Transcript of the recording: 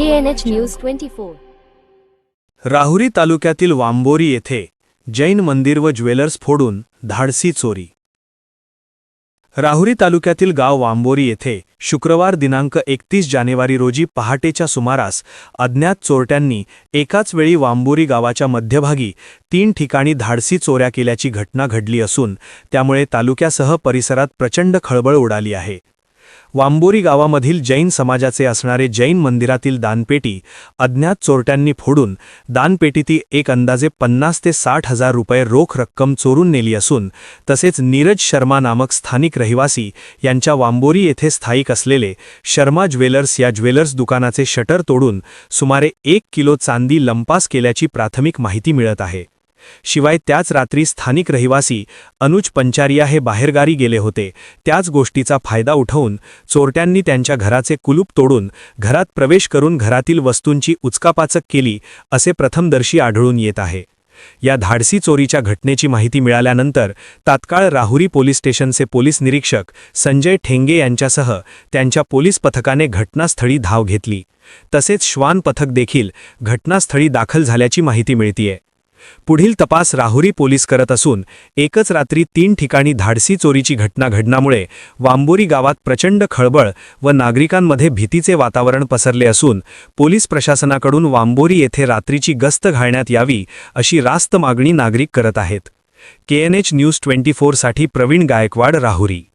KNH news twenty four Rahuri तालुक्यातील वांबोरी येथे जैन मंदिर व ज्वेलर्स फोडून धाडसी चोरी. राहुरी तालुक्यातील गाव वांबोरी येथे शुक्रवार दिनांक एकतीस जानेवारी रोजी पहाटेच्या सुमारास अज्ञात चोरट्यांनी एकाच वेळी वांबोरी गावाच्या मध्यभागी तीन ठिकाणी धाडसी चोऱ्या केल्याची घटना घडली असून त्यामुळे तालुक्यासह परिसरात प्रचंड खळबळ उडाली आहे. वांबोरी गावामधील जैन समाजाचे असणारे जैन मंदिरातील दानपेटी अज्ञात चोरट्यांनी फोडून दानपेटीतील एक अंदाजे पन्नास ते साठ हजार रुपये रोख रक्कम चोरून नेली असून तसेच नीरज शर्मा नामक स्थानिक रहिवासी यांच्या वांबोरी येथे स्थायिक असलेले शर्मा ज्वेलर्स या ज्वेलर्स दुकानाचे शटर तोडून सुमारे एक किलो चांदी लंपास केल्याची प्राथमिक माहिती मिळत आहे. शिवाय त्याच रात्री स्थानिक रहिवासी अनुज पंचारिया हे बाहेरगारी गेले होते. त्याच गोष्टीचा फायदा उठवून चोरट्यांनी त्यांच्या घराचे कुलूप तोडून घरात प्रवेश करून घरातील वस्तूंची उचकापाचक केली असे प्रथमदर्शी आढळून येत आहे. या धाडसी चोरीच्या घटनेची माहिती मिळाल्यानंतर तात्काळ राहुरी पोलीस स्टेशनचे पोलीस निरीक्षक संजय ठेंगे यांच्यासह त्यांच्या पोलीस पथकाने घटनास्थळी धाव घेतली. तसेच श्वान पथक देखील घटनास्थळी दाखल झाल्याची माहिती मिळतीये. पुढील तपास राहुरी पोलीस करत असून एकच रात्री तीन ठिकाणी धाडसी चोरीची घटना घडण्यामुळे वांबोरी गावात प्रचंड खळबळ व नागरिकांमध्ये भीतीचे वातावरण पसरले असून पोलीस प्रशासनाकडून वांबोरी येथे रात्रीची गस्त घालण्यात यावी अशी रास्त मागणी नागरिक करत आहेत. केएनएच न्यूज ट्वेंटी फोरसाठी प्रवीण गायकवाड राहुरी.